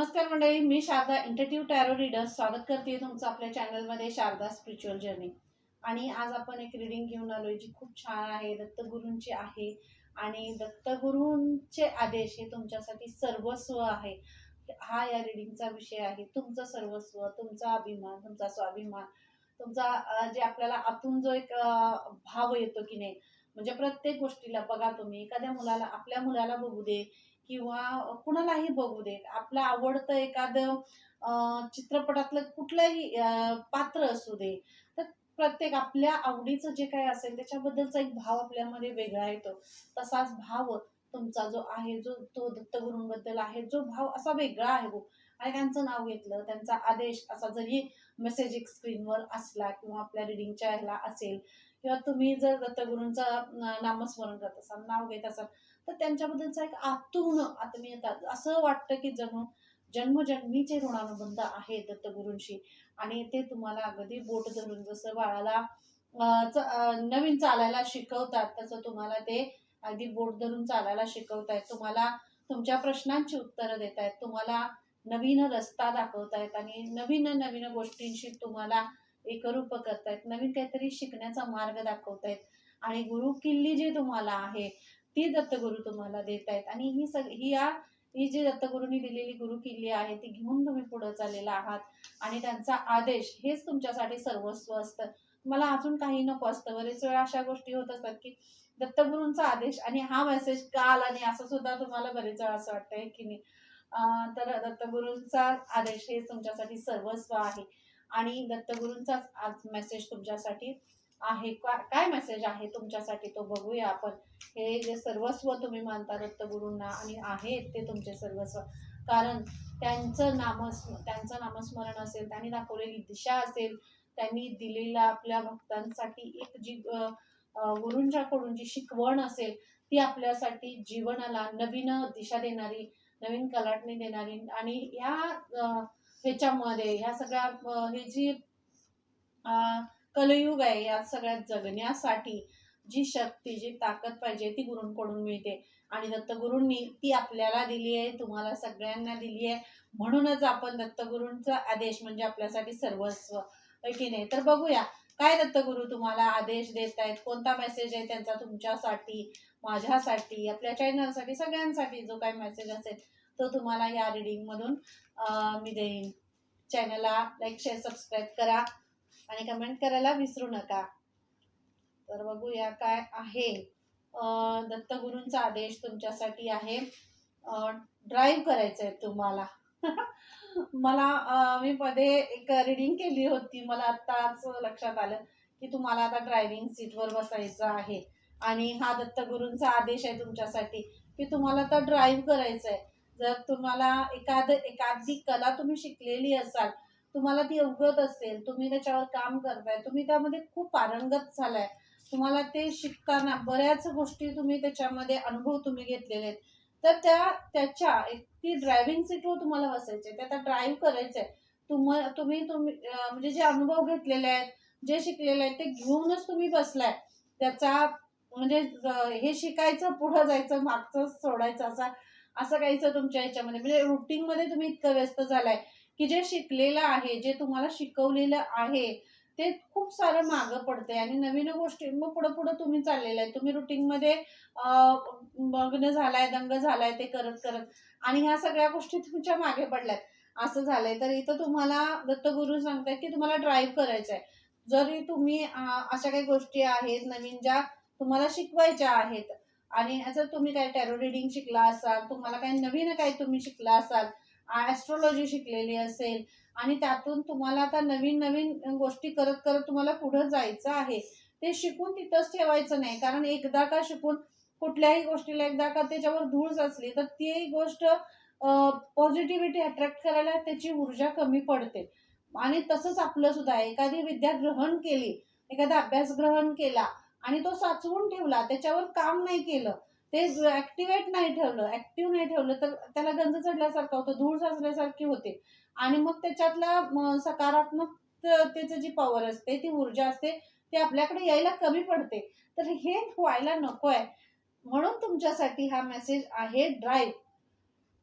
नमस्कार मंडळी मी शारदा इंटरटिव्ह टॅरो रीडर स्वागत करते तुमचं आपल्या चॅनलमध्ये शारदा स्पिरिच्युअल जर्नी आणि आज आपण एक रिडिंग घेऊन आलोय जी खूप छान आहे दत्तगुरूंची आहे. आणि दत्तगुरूंचे आदेश हे तुमच्यासाठी सर्वस्व आहे. हा या रिडिंगचा विषय आहे. तुमचं सर्वस्व तुमचा अभिमान तुमचा स्वाभिमान तुमचा जे आपल्याला आतून जो एक भाव येतो की नाही म्हणजे प्रत्येक गोष्टीला बघा तुम्ही. एखाद्या मुलाला आपल्या मुलाला बघू दे. किंवा कुणालाही बघू दे आपलं आवडतं एखादं चित्रपटातलं कुठलंही पात्र असू दे. तर प्रत्येक आपल्या आवडीचं जे काही असेल त्याच्याबद्दलचा एक भाव आपल्यामध्ये वेगळा येतो. तसाच भाव तुमचा जो आहे जो तो दत्तगुरूंबद्दल आहे जो भाव असा वेगळा आहे गो आणि त्यांचं नाव घेतलं त्यांचा आदेश असा जरी मेसेज एक स्क्रीनवर असला किंवा आपल्या रिडिंगच्या ह्याला असेल किंवा तुम्ही जर दत्तगुरूंचं नामस्मरण करत असाल नाव घेत असाल तर त्यांच्याबद्दलचा एक आतून आत्मीयता असं वाटतं की जणू जन्मजन्मीचे ऋणानुबंध आहेत दत्तगुरूंशी. आणि ते तुम्हाला अगदी बोट धरून जसं बाळाला नवीन चालायला शिकवतात तसं तुम्हाला ते अगदी बोट धरून चालायला शिकवतायत. तुम्हाला तुमच्या प्रश्नांची उत्तरं देत आहेत तुम्हाला नवीन रस्ता दाखवतायत आणि नवीन नवीन गोष्टींशी तुम्हाला एकरूप करतायत. नवीन काहीतरी शिकण्याचा मार्ग दाखवतायत. आणि गुरु किल्ली जी तुम्हाला आहे ती दत्तगुरु तुम्हाला देत आहेत आणि ही सग ही या ही जी दत्तगुरूंनी दिलेली गुरु किल्ली आहे ती घेऊन तुम्ही पुढे चाललेला आहात. आणि त्यांचा आदेश हेच तुमच्यासाठी सर्वस्व असतं. मला अजून काही नको असतं. बरेच वेळा अशा गोष्टी होत असतात की दत्तगुरूंचा आदेश आणि हा मेसेज का आला नाही असं सुद्धा तुम्हाला बरेच वेळा असं वाटतंय की नाही? तर दत्तगुरूंचा आदेश हे तुमच्यासाठी सर्वस्व आहे. आणि दत्तगुरूंचाच आज मेसेज तुमच्यासाठी आहे? का- काय मेसेज आहे तुमच्यासाठी? तो बघूया आपण. हे जे सर्वस्व तुम्ही मानता दत्तगुरूंना आणि आहेत ते तुमचे सर्वस्व. कारण त्यांचं नामस्म त्यांचं नामस्मरण असेल त्यांनी दाखवलेली दिशा असेल त्यांनी दिलेला आपल्या भक्तांसाठी एक जी गुरूंच्याकडून जी शिकवण असेल ती आपल्यासाठी जीवनाला नवीन दिशा देणारी नवीन कलाटणी देणारी आणि ह्या ह्याच्यामध्ये ह्या सगळ्या हे जी कलयुग आहे या सगळ्यात जगण्यासाठी. जी शक्ती जी ताकद पाहिजे ती गुरूंकडून मिळते. आणि दत्तगुरूंनी ती आपल्याला दिली आहे तुम्हाला सगळ्यांना दिली आहे. म्हणूनच आपण दत्तगुरूंचा आदेश म्हणजे आपल्यासाठी सर्वस्व आहे की नाही? तर बघूया काय दत्तगुरू तुम्हाला आदेश देत आहेत? कोणता मेसेज आहे त्यांचा तुमच्यासाठी माझ्यासाठी आपल्या चॅनलसाठी सगळ्यांसाठी जो काही मेसेज असेल तो तुम्हाला या रिडिंगमधून मी देईन. चॅनलला लाईक शेअर सबस्क्राईब करा. आणि कमेंट करायला विसरू नका. तर बघूया काय आहे. दत्तगुरूंचा आदेश तुमच्यासाठी आहे. ड्राईव्ह करायचं आहे तुम्हाला. मला मी मध्ये एक रिडिंग केली होती. मला आत्ताच लक्षात आलं की तुम्हाला आता ड्रायव्हिंग सीटवर बसायचं आहे. आणि हा दत्तगुरूंचा आदेश आहे तुमच्यासाठी की तुम्हाला आता ड्राईव्ह करायचं आहे जर तुम्हाला एखाद एखादी कला तुम्ही शिकलेली असाल तुम्हाला ती अवगत असेल तुम्ही त्याच्यावर काम करताय तुम्ही त्यामध्ये खूप पारंगत झालाय. तुम्हाला ते शिकताना बऱ्याच गोष्टी तुम्ही त्याच्यामध्ये अनुभव तुम्ही घेतलेले आहेत तर त्या त्याच्या एक ती ड्रायव्हिंग सीटवर तुम्हाला बसायचे ते आता ड्राईव्ह करायचंय. तुम तुम्ही तुम्ही म्हणजे जे अनुभव घेतलेले आहेत जे शिकलेले आहेत ते घेऊनच तुम्ही बसलाय. त्याचा म्हणजे हे शिकायचं पुढं जायचं मागचं सोडायचं असा असं काहीच तुमच्या ह्याच्यामध्ये म्हणजे रुटीनमध्ये तुम्ही इतकं व्यस्त झालाय. की जे शिकलेलं आहे जे तुम्हाला शिकवलेलं आहे ते खूप सारं मागं पडते आणि नवीन गोष्टी मग पुढं पुढं तुम्ही चाललेलं आहे. तुम्ही रुटीन मध्ये मग्न झालाय दंग झालाय ते करत करत. आणि ह्या सगळ्या गोष्टी तुमच्या मागे पडल्यात. असं झालंय. तर इथं तुम्हाला दत्तगुरू सांगतायत की तुम्हाला ड्राईव्ह करायचं आहे जरी तुम्ही अशा काही गोष्टी आहेत नवीन ज्या तुम्हाला शिकवायच्या आहेत आणि जर तुम्ही काही टॅरो रिडिंग शिकला असाल तुम्हाला काही नवीन काही तुम्ही शिकला असाल ॲस्ट्रॉलॉजी शिकलेली असेल आणि त्यातून तुम्हाला आता नवीन नवीन गोष्टी करत करत तुम्हाला पुढं जायचं आहे. ते शिकून तिथंच ठेवायचं नाही. कारण एकदा का शिकून कुठल्याही गोष्टीला एकदा का त्याच्यावर धूळ साचली तर ती गोष्ट पॉझिटिव्हिटी अट्रॅक्ट करायला त्याची ऊर्जा कमी पडते. आणि तसंच आपलं सुद्धा. एखादी विद्या ग्रहण केली एखादा अभ्यास ग्रहण केला आणि तो साचवून ठेवला त्याच्यावर काम नाही केलं ते ऍक्टिव्हेट नाही ठेवलं ऍक्टिव्ह नाही ठेवलं तर त्याला गंज चढल्यासारखं होतं धूळ साचल्यासारखी होते. आणि मग त्याच्यातला सकारात्मक त्याचं जी पॉवर असते ती ऊर्जा असते ती आपल्याकडे यायला कमी पडते. तर हे व्हायला नको आहे म्हणून तुमच्यासाठी हा मेसेज आहे ड्राईव्ह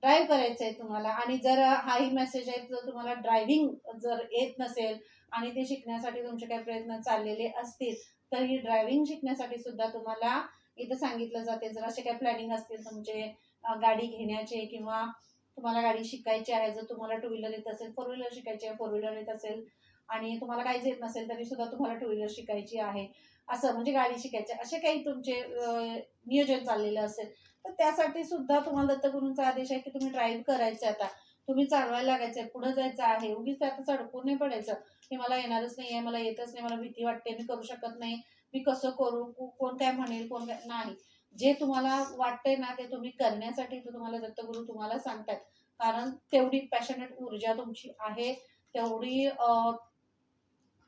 ड्राईव्ह करायचं आहे तुम्हाला. आणि जर हाही मेसेज आहे जर तुम्हाला ड्रायव्हिंग जर येत नसेल आणि ते शिकण्यासाठी तुमचे काही प्रयत्न चाललेले असतील तर ही ड्रायव्हिंग शिकण्यासाठी सुद्धा तुम्हाला इथं सांगितलं जाते. जर असे काही प्लॅनिंग असतील तुमचे गाडी घेण्याचे किंवा तुम्हाला गाडी शिकायची आहे जर तुम्हाला टू व्हीलर येत असेल फोर व्हीलर शिकायची आहे फोर व्हीलर येत असेल आणि तुम्हाला काहीच येत नसेल तरी सुद्धा तुम्हाला टू व्हीलर शिकायची आहे. असं म्हणजे गाडी शिकायची असे काही तुमचे नियोजन चाललेलं असेल तर त्यासाठी सुद्धा तुम्हाला दत्तगुरूंचा आदेश आहे की तुम्ही ड्राईव्ह करायचं आता. तुम्ही चालवायला लागायचं आहे पुढे जायचं आहे उगीच त्यातच अडकून नाही पडायचं. की मला येणारच नाही आहे मला येतच नाही मला भीती वाटते मी करू शकत नाही. मी कसं करू कोण काय म्हणेल कोण काय नाही. जे तुम्हाला वाटतंय ना ते तुम्ही करण्यासाठी तुम्हाला दत्तगुरू तुम्हाला सांगतात. कारण तेवढी पॅशनेट ऊर्जा तुमची आहे तेवढी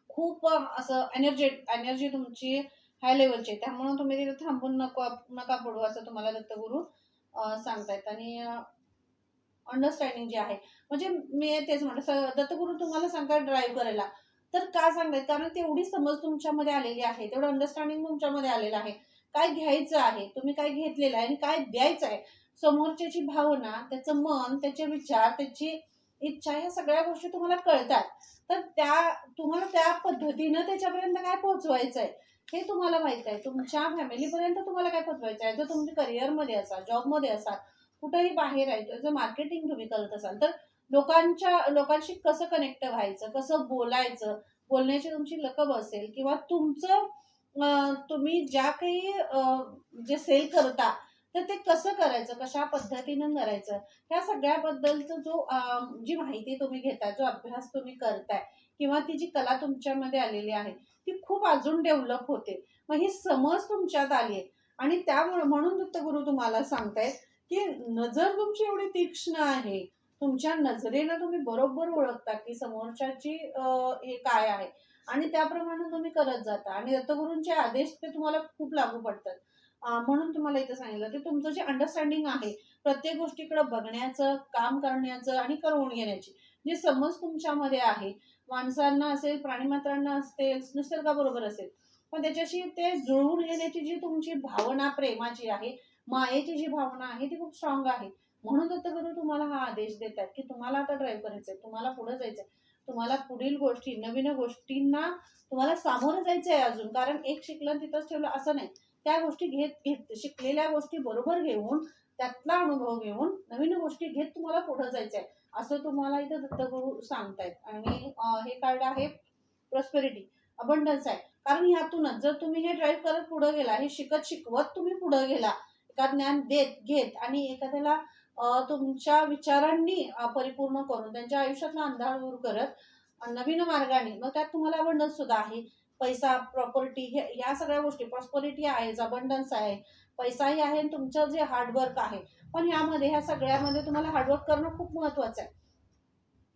खूप असं एनर्जी एनर्जी तुमची हाय लेवलची आहे. त्यामुळे तुम्ही तिथे थांबून नको नका पडू असं तुम्हाला दत्तगुरू सांगतायत. आणि अंडरस्टँडिंग जे आहे म्हणजे मी तेच म्हणतो दत्तगुरु तुम्हाला सांगतात ड्राईव्ह करायला. तर का सांगतायत कारण तेवढी समज तुमच्यामध्ये आलेली आहे तेवढं अंडरस्टँडिंग तुमच्यामध्ये आलेलं आहे. काय घ्यायचं आहे? तुम्ही काय घेतलेलं आहे आणि काय द्यायचं आहे? समोरच्याची भावना त्याचं मन त्याचे विचार त्याची इच्छा ह्या सगळ्या गोष्टी तुम्हाला कळतात. तर त्या तुम्हाला त्या पद्धतीनं त्याच्यापर्यंत काय पोहोचवायचं आहे हे तुम्हाला माहीत आहे. तुमच्या फॅमिलीपर्यंत तुम्हाला काय पोहोचवायचं आहे? जर तुम्ही करिअरमध्ये असाल जॉबमध्ये असाल कुठेही बाहेर आहे जर मार्केटिंग तुम्ही करत असाल तर लोकांच्या लोकांशी कसं कनेक्ट व्हायचं कसं बोलायचं बोलण्याची तुमची लकब असेल किंवा तुमचं तुम्ही ज्या काही जे सेल करता तर ते कसं करायचं कशा पद्धतीनं करायचं ह्या सगळ्याबद्दलचं जो जी माहिती तुम्ही घेताय जो अभ्यास तुम्ही करताय किंवा ती जी कला तुमच्यामध्ये आलेली आहे ती खूप अजून डेव्हलप होते. मग ही समज तुमच्यात आली आहे. आणि त्यामुळे म्हणून दत्तगुरु तुम्हाला सांगतायत की नजर तुमची एवढी तीक्ष्ण आहे तुमच्या नजरेनं तुम्ही बरोबर ओळखता की समोरच्याची हे काय आहे? आणि त्याप्रमाणे तुम्ही करत जाता. आणि दत्तगुरूंचे आदेश ते तुम्हाला खूप लागू पडतात. म्हणून तुम्हाला इथं सांगितलं ते तुमचं जे अंडरस्टँडिंग आहे प्रत्येक गोष्टीकडे बघण्याचं काम करण्याचं आणि करवून घेण्याची जी समज तुमच्यामध्ये आहे माणसांना असेल प्राणीमात्रांना असेल निसर्गाबरोबर असेल पण त्याच्याशी ते जुळवून घेण्याची जी तुमची भावना प्रेमाची आहे मायेची जी भावना आहे ती खूप स्ट्रॉंग आहे. म्हणून दत्तगुरू तुम्हाला हा आदेश देतात की तुम्हाला आता ड्राईव्ह करायचंय तुम्हाला पुढे जायचंय. तुम्हाला पुढील गोष्टी नवीन गोष्टींना तुम्हाला सामोरं जायचंय अजून. कारण एक शिकलं तिथंच ठेवलं असं नाही. त्या गोष्टी घेत घेत शिकलेल्या गोष्टी बरोबर घेऊन त्यातला अनुभव घेऊन नवीन गोष्टी घेत तुम्हाला पुढे जायचंय. असं तुम्हाला इथं दत्तगुरू सांगतायत. आणि हे कार्ड आहे प्रॉस्पेरिटी अबंडन्स आहे. कारण ह्यातूनच जर तुम्ही हे ड्राईव्ह करत पुढे गेला हे शिकत शिकवत तुम्ही पुढे गेला एका ज्ञान देत घेत आणि एखाद्याला तुमच्या विचारांनी परिपूर्ण करून त्यांच्या आयुष्यातला अंधार दूर करत नवीन मार्गाने मग त्यात तुम्हाला अबंडन्स सुद्धा आहे. पैसा प्रॉपर्टी हे या सगळ्या गोष्टी प्रॉस्पॉरिटी आहे अबंडन्स आहे पैसाही आहे आणि तुमचं जे हार्डवर्क आहे पण यामध्ये ह्या सगळ्यामध्ये तुम्हाला हार्डवर्क करणं खूप महत्वाचं आहे.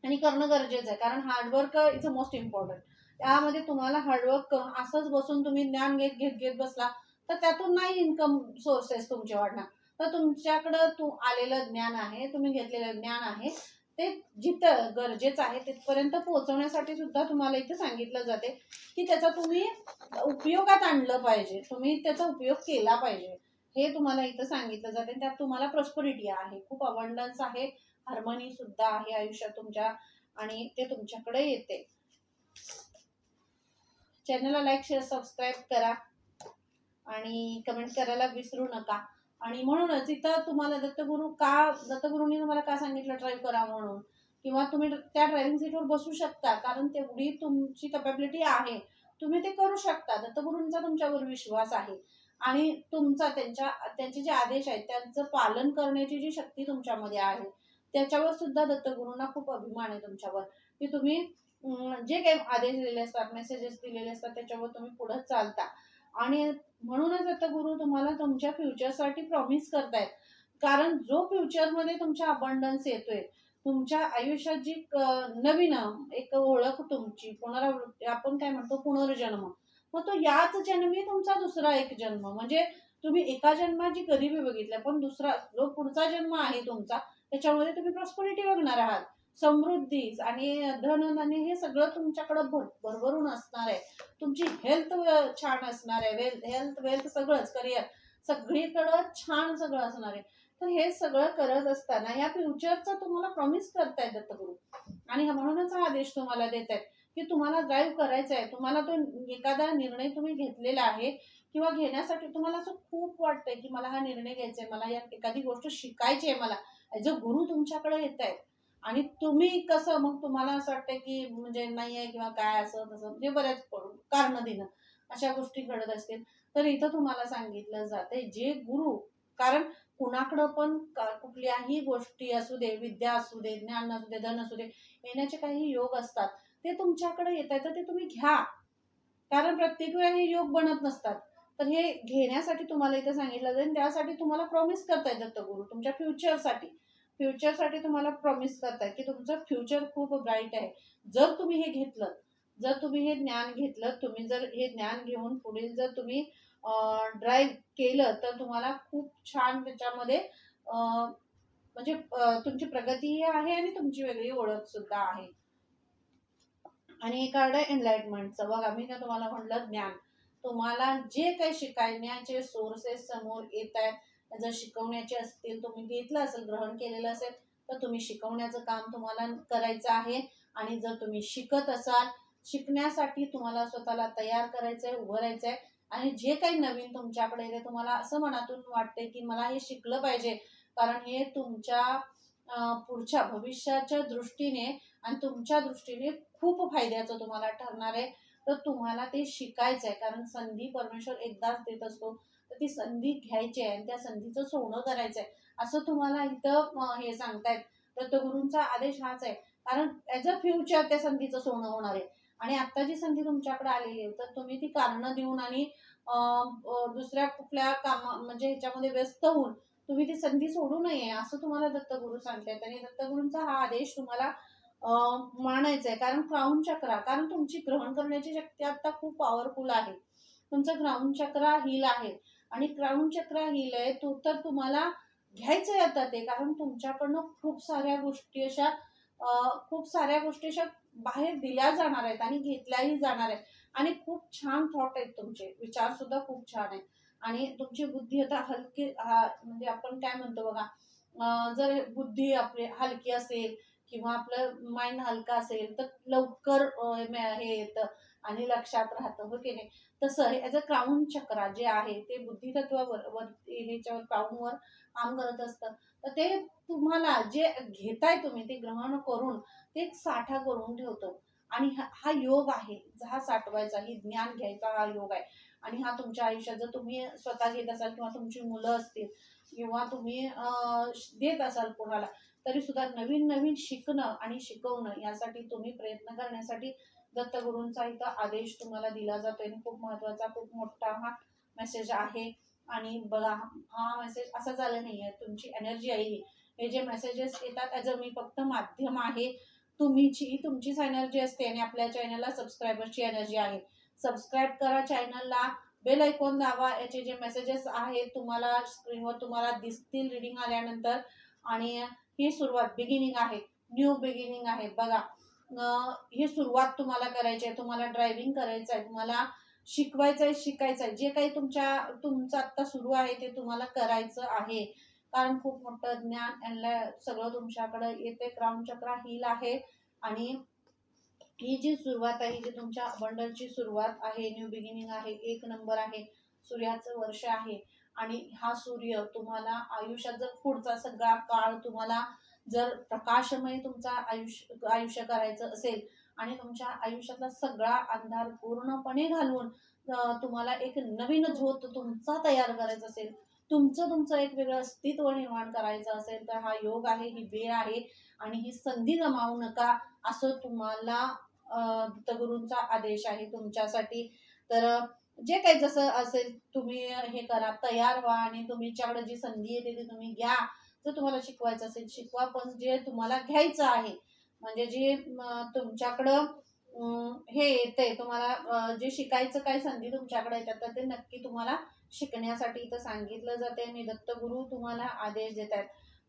आणि करणं गरजेचं आहे कारण hard work is a most important त्यामध्ये तुम्हाला हार्डवर्क करून असंच बसून तुम्ही ज्ञान घेत घेत घेत बसला तर त्यातून नाही इन्कम सोर्सेस तुमचे वाढणार. तर तुमच्याकडं तू आलेलं ज्ञान आहे तुम्ही घेतलेलं ज्ञान आहे ते जिथं गरजेचं आहे तिथपर्यंत पोहोचवण्यासाठी सुद्धा तुम्हाला इथे सांगितलं जाते की त्याचा तुम्ही उपयोगात आणलं पाहिजे तुम्ही त्याचा उपयोग केला पाहिजे. हे तुम्हाला इथं सांगितलं जाते त्यात तुम्हाला प्रॉस्परिटी आहे खूप अवंडन्स आहे हार्मनी सुद्धा आहे आयुष्यात तुमच्या आणि ते तुमच्याकडे येते. चॅनलला लाईक शेअर सबस्क्राईब करा आणि कमेंट करायला विसरू नका. आणि म्हणूनच इथं तुम्हाला दत्तगुरू का दत्तगुरूंनी तुम्हाला का सांगितलं ड्राईव्ह करा म्हणून? किंवा तुम्ही त्या ड्रायव्हिंग सीटवर बसू शकता कारण तेवढी तुमची कपॅबिलिटी आहे. तुम्ही ते करू शकता. दत्तगुरूंचा तुमच्यावर विश्वास आहे. आणि तुमचा त्यांच्या त्यांचे जे आदेश आहेत त्यांचं पालन करण्याची जी शक्ती तुमच्यामध्ये आहे त्याच्यावर सुद्धा दत्तगुरूंना खूप अभिमान आहे तुमच्यावर. की तुम्ही जे काही आदेश दिलेले असतात मेसेजेस दिलेले असतात त्याच्यावर तुम्ही पुढे चालता. आणि म्हणूनच आता गुरु तुम्हाला तुमच्या फ्युचरसाठी प्रॉमिस करतायत. कारण जो फ्युचरमध्ये तुमच्या अबंडन्स येतोय तुमच्या आयुष्यात जी नवीन एक ओळख तुमची पुनरावृत्ती आपण काय म्हणतो पुनर्जन्म मग तो याच जन्मी तुमचा दुसरा एक जन्म. म्हणजे तुम्ही एका जन्माची गरिबी बघितल्या पण दुसरा जो पुढचा जन्म आहे तुमचा त्याच्यामध्ये तुम्ही प्रॉस्परिटी बघणार आहात. समृद्धी आणि धन आणि हे सगळं तुमच्याकडं भर भरभरून असणार आहे. तुमची हेल्थ छान असणार आहे. वेल्थ हेल्थ वेल्थ सगळंच करिअर सगळीकडं छान सगळं असणार आहे. तर हे सगळं करत असताना या फ्युचरचा तुम्हाला प्रॉमिस करतायत दत्तगुरु. आणि म्हणूनच हा आदेश तुम्हाला देत आहेत की तुम्हाला ड्राईव्ह करायचा आहे तुम्हाला तो एखादा निर्णय तुम्ही घेतलेला आहे किंवा घेण्यासाठी तुम्हाला असं खूप वाटतंय की मला हा निर्णय घ्यायचा आहे मला या एखादी गोष्ट शिकायची आहे मला. ॲज अ गुरु तुमच्याकडे येत आहेत आणि तुम्ही कसं मग तुम्हाला असं वाटतं की म्हणजे नाही आहे किंवा काय असं तसं म्हणजे बऱ्याच कारण देणं अशा गोष्टी घडत असतील. तर इथं तुम्हाला सांगितलं जाते जे गुरु कारण कुणाकडं पण कुठल्याही गोष्टी असू दे विद्या असू दे ज्ञान असू दे धन असू दे येण्याचे काही योग असतात. ते तुमच्याकडे येत आहे तर ते तुम्ही घ्या. कारण प्रत्येक वेळा हे योग बनत नसतात. तर हे घेण्यासाठी तुम्हाला इथं सांगितलं जाईल त्यासाठी तुम्हाला प्रॉमिस करता येतात गुरु तुमच्या फ्युचरसाठी फ्युचरसाठी तुम्हाला प्रॉमिस करताय की तुमचं फ्युचर खूप ब्राईट आहे. जर तुम्ही हे घेतलं जर तुम्ही हे ज्ञान घेतलं तुम्ही जर हे ज्ञान घेऊन पुढील जर तुम्ही ड्राईव्ह केलं तर तुम्हाला खूप छान त्याच्यामध्ये म्हणजे तुमची प्रगतीही आहे आणि तुमची वेगळी ओळख सुद्धा आहे. आणि एक कार्ड आहे एनलाइटमेंटचं बघा मी तुम्हाला म्हटलं ज्ञान. तुम्हाला जे काही शिकण्याचे सोर्सेस समोर येत आहेत जर शिकवण्याचे असतील तुम्ही घेतलं असेल ग्रहण केलेलं असेल तर तुम्ही शिकवण्याचं काम तुम्हाला करायचं आहे. आणि जर तुम्ही शिकत असाल शिकण्यासाठी तुम्हाला स्वतःला तयार करायचं आहे उभं राहायचं आहे आणि जे काही नवीन तुमच्याकडे येते तुम्हाला असं मनातून वाटते की मला हे शिकलं पाहिजे. कारण हे तुमच्या पुढच्या भविष्याच्या दृष्टीने आणि तुमच्या दृष्टीने खूप फायद्याचं तुम्हाला ठरणार आहे. तर तुम्हाला ते शिकायचं आहे कारण संधी परमेश्वर एकदाच देत असतो. तर ती संधी घ्यायची आहे आणि त्या संधीचं सोनं करायचं आहे. असं तुम्हाला इथं हे सांगतायत. दत्तगुरूंचा आदेश हाच आहे. कारण ॲज अ फ्युचर त्या संधीचं सोनं होणार आहे. आणि आता जी संधी तुमच्याकडे आलेली आहे तर तुम्ही ती कारणं देऊन आणि दुसऱ्या कुठल्या कामा म्हणजे ह्याच्यामध्ये व्यस्त होऊन तुम्ही ती संधी सोडू नये असं तुम्हाला दत्तगुरू सांगतायत. आणि दत्तगुरूंचा हा आदेश तुम्हाला मानायचा आहे. कारण क्राऊन चक्रा कारण तुमची ग्रहण करण्याची शक्ती आता खूप पॉवरफुल आहे. तुमचं ग्राउंड चक्र हिल आहे. आणि क्राऊन चक्र लिहिलंय तो तर तुम्हाला घ्यायचं आता ते कारण तुमच्याकडनं खूप साऱ्या गोष्टी अशा खूप साऱ्या गोष्टी अशा बाहेर दिल्या जाणार आहेत आणि घेतल्याही जाणार आहेत. आणि खूप छान थॉट आहेत तुमचे विचार सुद्धा खूप छान आहेत. आणि तुमची बुद्धी आता हलकी म्हणजे आपण काय म्हणतो बघा जर बुद्धी आपली हलकी असेल किंवा आपलं माइंड हलका असेल तर लवकर हे येतं. आणि लक्षात राहतं हो की नाही? तसं हे ॲज अ क्राऊन चक्र जे आहे ते बुद्धितत्वावर वर ह्याच्यावर क्राऊनवर काम करत असतं. तर ते तुम्हाला जे घेताय तुम्ही ते ग्रहण करून ते साठा करून ठेवतं. आणि हा योग आहे हा साठवायचा ही ज्ञान घ्यायचा हा योग आहे. आणि हा तुमच्या आयुष्यात जर तुम्ही स्वतः घेत असाल किंवा तुमची मुलं असतील किंवा तुम्ही देत असाल कोणाला तरी सुद्धा नवीन नवीन शिकणं आणि शिकवणं यासाठी तुम्ही प्रयत्न करण्यासाठी दत्तगुरूंचा इथं आदेश तुम्हाला दिला जातोय. आणि खूप महत्त्वाचा खूप मोठा हा मेसेज आहे. आणि बघा हा मेसेज असा झाला नाहीये. तुमची एनर्जी आहे ही. हे जे मेसेजेस येतात ॲज अ मी फक्त माध्यम आहे. तुम्हीची तुमचीच एनर्जी असते आणि आपल्या चॅनलला सबस्क्रायबरची एनर्जी आहे. सबस्क्राईब करा चॅनलला बेल ऐकून दावा याचे जे मेसेजेस आहेत तुम्हाला स्क्रीनवर तुम्हाला दिसतील रिडिंग आल्यानंतर. आणि ही सुरुवात बिगिनिंग आहे. न्यू बिगिनिंग आहे. बघा. ही सुरुवात तुम्हाला करायची आहे तुम्हाला ड्रायव्हिंग करायचं आहे तुम्हाला शिकवायचं आहे शिकायचं आहे जे काही तुमच्या तुमचं आत्ता सुरू आहे ते तुम्हाला करायचं आहे. कारण खूप मोठं ज्ञान यांना सगळं तुमच्याकडे येते क्राऊन चक्रा हिल आहे. आणि ही जी सुरुवात आहे जी तुमच्या बंडलची सुरुवात आहे न्यू बिगिनिंग आहे एक नंबर आहे सूर्याचं वर्ष आहे. आणि हा सूर्य तुम्हाला आयुष्यात जर पुढचा सगळा काळ तुम्हाला जर प्रकाशमय तुमचा आयुष्य आयुष्य करायचं असेल आणि तुमच्या आयुष्यातला सगळा अंधार पूर्णपणे घालवून तुम्हाला एक नवीन झोत तुमचा तयार करायचा असेल तुमचं तुमचं एक वेगळं अस्तित्व निर्माण करायचं असेल तर हा योग आहे ही वेळ आहे आणि ही संधी गमावू नका असं तुम्हाला दत्तगुरूंचा आदेश आहे तुमच्यासाठी. तर जे काही जसं असेल तुम्ही हे करा तयार व्हा आणि तुमच्याकडे जी संधी येते ती तुम्ही घ्या. जर तुम्हाला शिकवायचं असेल शिकवा. पण जे तुम्हाला घ्यायचं आहे म्हणजे जे तुमच्याकडं हे येते तुम्हाला जे शिकायचं काय संधी तुमच्याकडे येतात तर ते नक्की तुम्हाला शिकण्यासाठी इथं सांगितलं जाते आणि दत्तगुरु तुम्हाला आदेश देत आहेत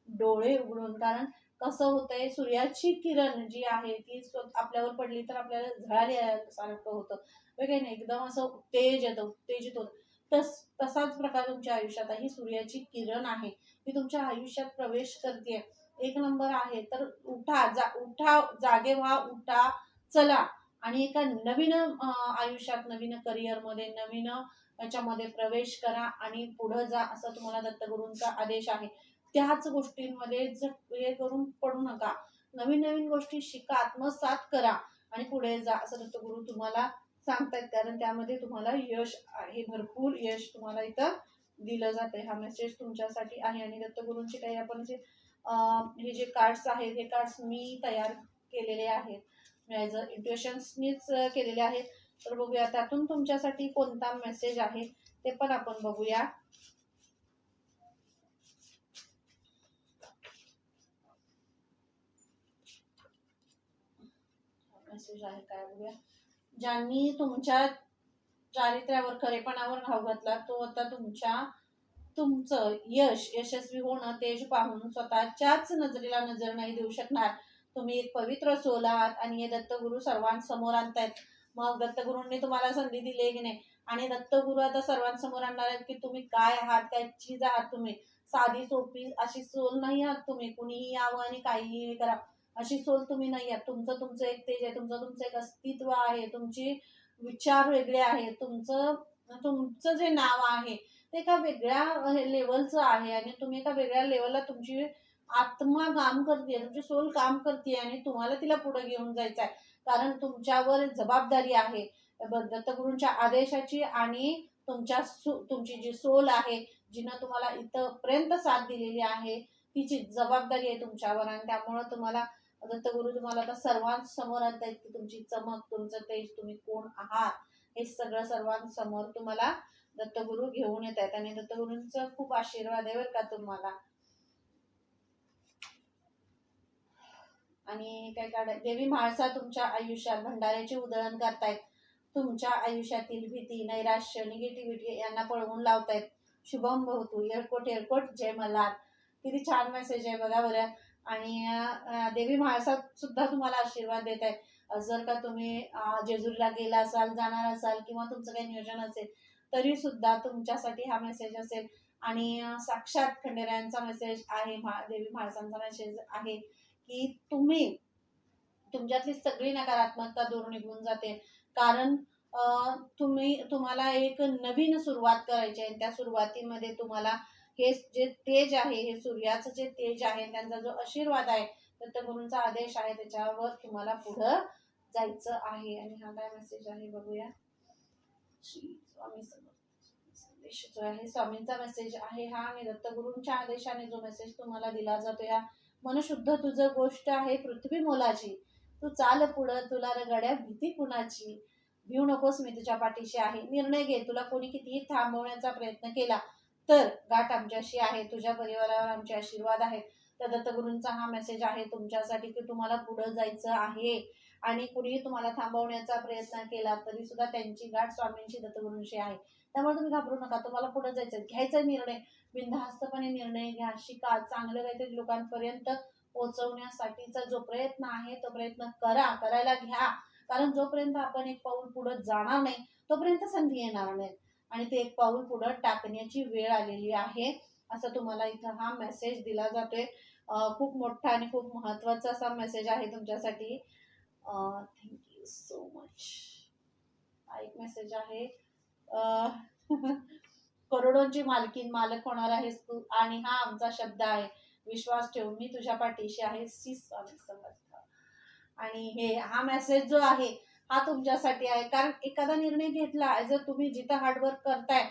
डोळे उघडून कारण कसं होतंय सूर्याची किरण जी आहे ती आपल्यावर पडली तर आपल्याला झळाल्यासारखं होतं. वेगळे नाही? एकदम असं उत्तेज येतं उत्तेजित होतं. तस तसाच प्रकार तुमच्या आयुष्यात आहे. ही सूर्याची किरण आहे. मी तुमच्या आयुष्यात प्रवेश करते एक नंबर आहे. तर उठा जा उठा जागे व्हा उठा चला. आणि एका नवीन आयुष्यात नवीन करिअरमध्ये नवीन याच्यामध्ये प्रवेश करा आणि पुढे जा असं तुम्हाला दत्तगुरूंचा आदेश आहे. त्याच गोष्टींमध्ये हे करून पडू नका. नवीन नवीन गोष्टी शिका आत्मसात करा आणि पुढे जा असं दत्तगुरू तुम्हाला सांगतायत. कारण त्यामध्ये तुम्हाला यश आहे. भरपूर यश तुम्हाला इथं दिलं जाते हा मेसेज तुमच्यासाठी आहे आणि दत्तगुरूंचे काही आपण जे हे जे कार्ड्स आहेत हे कार्ड्स मी तयार केलेले आहेत. ॲज अ इंट्युशन्सनीच केलेले आहेत. तर बघूया त्यातून तुमच्यासाठी कोणता मेसेज आहे ते पण आपण बघूया. मेसेज आहे काय बघूया. ज्यांनी तुमच्या चारित्र्यावर खरेपणावर घाव घातला तो आता तुमच्या तुमचं यश यशस्वी होणं तेज पाहून स्वतःच्याच नजरेला नजर नाही देऊ शकणार. तुम्ही एक पवित्र सोल आहात आणि हे दत्तगुरु सर्वांसमोर आणतायत. मग दत्तगुरूंनी तुम्हाला संधी दिली की नाही? आणि दत्तगुरु आता सर्वांसमोर आणणार आहेत की तुम्ही काय आहात काय चीज आहात तुम्ही. साधी सोपी अशी सोल नाही आहात तुम्ही. कुणीही यावं आणि काहीही करा. अशी सोल तुम्ही नाही आहात. तुमचं तुमचं एक तेज आहे तुमचं तुमचं एक अस्तित्व आहे. तुमची विचार वेगळे आहेत. तुमचं तुमचं जे नाव आहे ते एका वेगळ्या लेवलचं आहे आणि तुम्ही एका वेगळ्या लेवलला तुमची आत्मा काम करते तुमची सोल काम करते आणि तुम्हाला तिला पुढे घेऊन जायचं आहे कारण तुमच्यावर जबाबदारी आहे. दत्तगुरूंच्या आदेशाची आणि तुमच्या तुमची जी सोल आहे जिनं तुम्हाला इथपर्यंत साथ दिलेली आहे तिची जबाबदारी आहे तुमच्यावर आणि त्यामुळं तुम्हाला दत्तगुरू तुम्हाला आता सर्वांसमोर आणतायत की तुमची चमक तुमचं तेज तुम्ही कोण आहात? हे सगळं सर्वांसमोर तुम्हाला दत्तगुरु घेऊन येत आहेत आणि दत्तगुरूंचा खूप आशीर्वाद आहे बरं का तुम्हाला. आणि काय काढाय देवी म्हाळसा तुमच्या आयुष्यात भंडाऱ्याची उधळण करतायत. तुमच्या आयुष्यातील भीती नैराश्य निगेटिव्हिटी यांना पळवून लावतायत. शुभम भवतू एअरपोर्ट एअरपोर्ट जय मल्हार. किती छान मेसेज आहे बघा बरं. आणि देवी म्हाळसा सुद्धा तुम्हाला आशीर्वाद देत आहे जर का तुम्ही जेजुरीला गेला असाल जाणार असाल किंवा तुमचं काही नियोजन असेल तरी सुद्धा तुमच्यासाठी हा मेसेज असेल. आणि साक्षात खंडेरायांचा मेसेज आहे देवी म्हाळसांचा मेसेज आहे की तुम्ही तुमच्यातली सगळी नकारात्मकता दूर निघून जाते. कारण अं, तुम्ही तुम्हाला एक नवीन सुरुवात करायची आहे. त्या सुरुवातीमध्ये तुम्हाला हे जे तेज आहे हे सूर्याचं जे तेज आहे त्यांचा जो आशीर्वाद आहे दत्तगुरूंचा आदेश आहे त्याच्यावर तुम्हाला पुढं जायचं आहे. आणि हा काय मेसेज आहे बघूया. स्वामी संदेश जो आहे स्वामींचा मेसेज आहे हा. आणि दत्तगुरूंच्या आदेशाने जो मेसेज तुम्हाला दिला जातो या मनशुद्ध तुझं गोष्ट आहे पृथ्वी मोलाची. तू चाल पुढं तुला रगड्या भीती कुणाची? भिऊ नकोस मी तुझ्या पाठीशी आहे. निर्णय घे. तुला कोणी कितीही थांबवण्याचा प्रयत्न केला तर गाठ आमच्याशी आहे तुझ्या परिवारावर आमचे आशीर्वाद आहेत तर दत्तगुरूंचा हा मेसेज आहे तुमच्यासाठी की तुम्हाला पुढं जायचं आहे. आणि कुणीही तुम्हाला थांबवण्याचा प्रयत्न केला तरी सुद्धा त्यांची गाठ स्वामींशी दत्तगुरूंशी आहे. त्यामुळे तुम्ही घाबरू नका तुम्हाला पुढे जायचं घ्यायचा निर्णय. बिनधास्तपणे निर्णय घ्या. शिका. चांगलं काहीतरी लोकांपर्यंत पोहोचवण्यासाठीचा जो प्रयत्न आहे तो प्रयत्न करा. करायला घ्या. कारण जोपर्यंत आपण एक पाऊल पुढे जाणार नाही तोपर्यंत संधी येणार नाही. आणि ते एक पाऊल पुढं टाकण्याची वेळ आलेली आहे. असं तुम्हाला इथं हा मेसेज दिला जातोय. खूप मोठा आणि खूप महत्त्वाचा असा मेसेज आहे तुमच्यासाठी. थँक्यू सो मच हा एक मेसेज आहे. करोडोंची मालकीन मालक होणार आहेस तू आणि हा आमचा शब्द आहे. विश्वास ठेव मी तुझ्या पाठीशी आहे. सी स्वामी समर्थ आणि हे हा मेसेज जो आहे हा तुमच्यासाठी आहे. कारण एखादा निर्णय घेतला जर तुम्ही जिथं हार्डवर्क करताय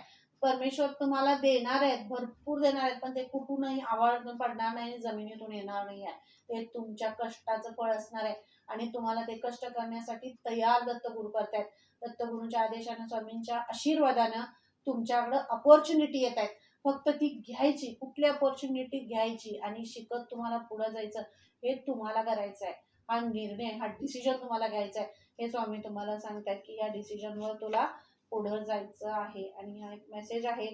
परमेश्वर तुम्हाला देणार आहेत भरपूर देणार आहेत पण ते कुठूनही आवाज पडणार नाही जमिनीतून येणार नाही आहे. ते तुमच्या कष्टाचं फळ असणार आहे आणि तुम्हाला ते कष्ट करण्यासाठी तयार दत्तगुरू करतायत. दत्तगुरूंच्या आदेशानं स्वामींच्या आशीर्वादानं तुमच्याकडं अपॉर्च्युनिटी येत आहेत. फक्त ती घ्यायची कुठली अपॉर्च्युनिटी घ्यायची आणि शिकत तुम्हाला पुढे जायचं हे तुम्हाला करायचं आहे हा निर्णय हा डिसिजन तुम्हाला घ्यायचा आहे हे स्वामी तुम्हाला सांगतात की या डिसिजनवर तुला पुढं जायचं आहे. आणि हा एक मेसेज आहे.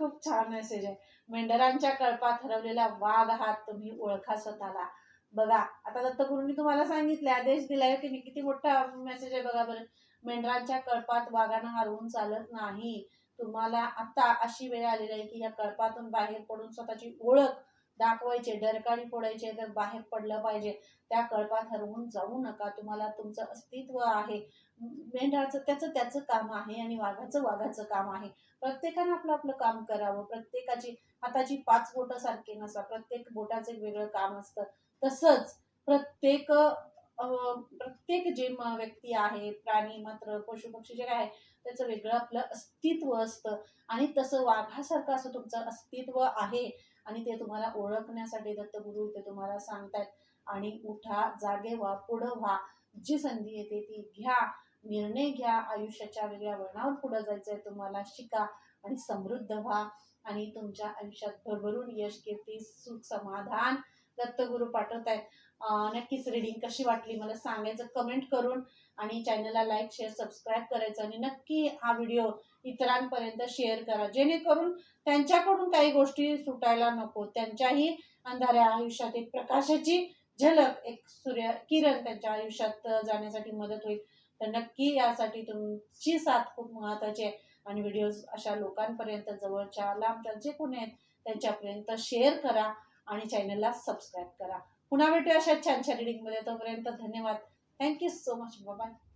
खूप छान मेसेज आहे. मेंढरांच्या कळपात हरवलेला वाघ आहात तुम्ही ओळखा स्वतःला. बघा आता दत्तगुरूंनी तुम्हाला सांगितले आदेश दिलाय की किती मोठा मेसेज आहे बघा बरं. मेंढरांच्या कळपात वाघानं हरवून चालत नाही. तुम्हाला आता अशी वेळ आलेली आहे की या कळपातून बाहेर पडून स्वतःची ओळख दाखवायचे डरकाळी फोडायचे तर बाहेर पडलं पाहिजे त्या कळपात हरवून जाऊ नका. तुम्हाला तुमचं अस्तित्व आहे. मेंढराचं त्याचं त्याचं काम आहे आणि वाघाचं वाघाचं काम आहे. प्रत्येकानं आपलं आपलं काम करावं. प्रत्येकाची हाताची पाच बोटं सारखी नसा. प्रत्येक बोटाचं एक वेगळं काम असतं. तसंच प्रत्येक प्रत्येक जे व्यक्ती आहे प्राणी मात्र पशु पक्षी जे काय आहे त्याचं वेगळं आपलं अस्तित्व असतं. आणि तसं वाघासारखं असं तुमचं अस्तित्व आहे. आणि ते तुम्हाला ओळखण्यासाठी दत्तगुरु इथे तुम्हाला सांगतायत. आणि उठा जागे व्हा पुढं व्हा. जी संधी येते ती घ्या निर्णय घ्या आयुष्याच्या वेगळ्या वळणावर पुढे जायचंय तुम्हाला शिका आणि समृद्ध व्हा. आणि तुमच्या आयुष्यात भरभरून यश कीर्ती सुख समाधान दत्तगुरु पाठवत आहेत नक्कीच रिडिंग कशी वाटली मला सांगायचं कमेंट करून आणि चॅनलला लाईक शेअर सबस्क्राईब करायचं आणि नक्की हा व्हिडिओ इतरांपर्यंत शेअर करा. जेणेकरून त्यांच्याकडून काही गोष्टी सुटायला नको. त्यांच्याही अंधाऱ्या आयुष्यात एक प्रकाशाची झलक एक सूर्य किरण त्यांच्या आयुष्यात जाण्यासाठी मदत होईल. तर नक्की यासाठी तुमची साथ खूप महत्वाची आहे. आणि व्हिडिओज अशा लोकांपर्यंत जवळच्या लांबच्या जे कोणी आहेत त्यांच्यापर्यंत शेअर करा. आणि चॅनलला सबस्क्राईब करा. पुन्हा भेटूया अशा छान छान रिडिंगमध्ये तोपर्यंत धन्यवाद. Thank you so much bye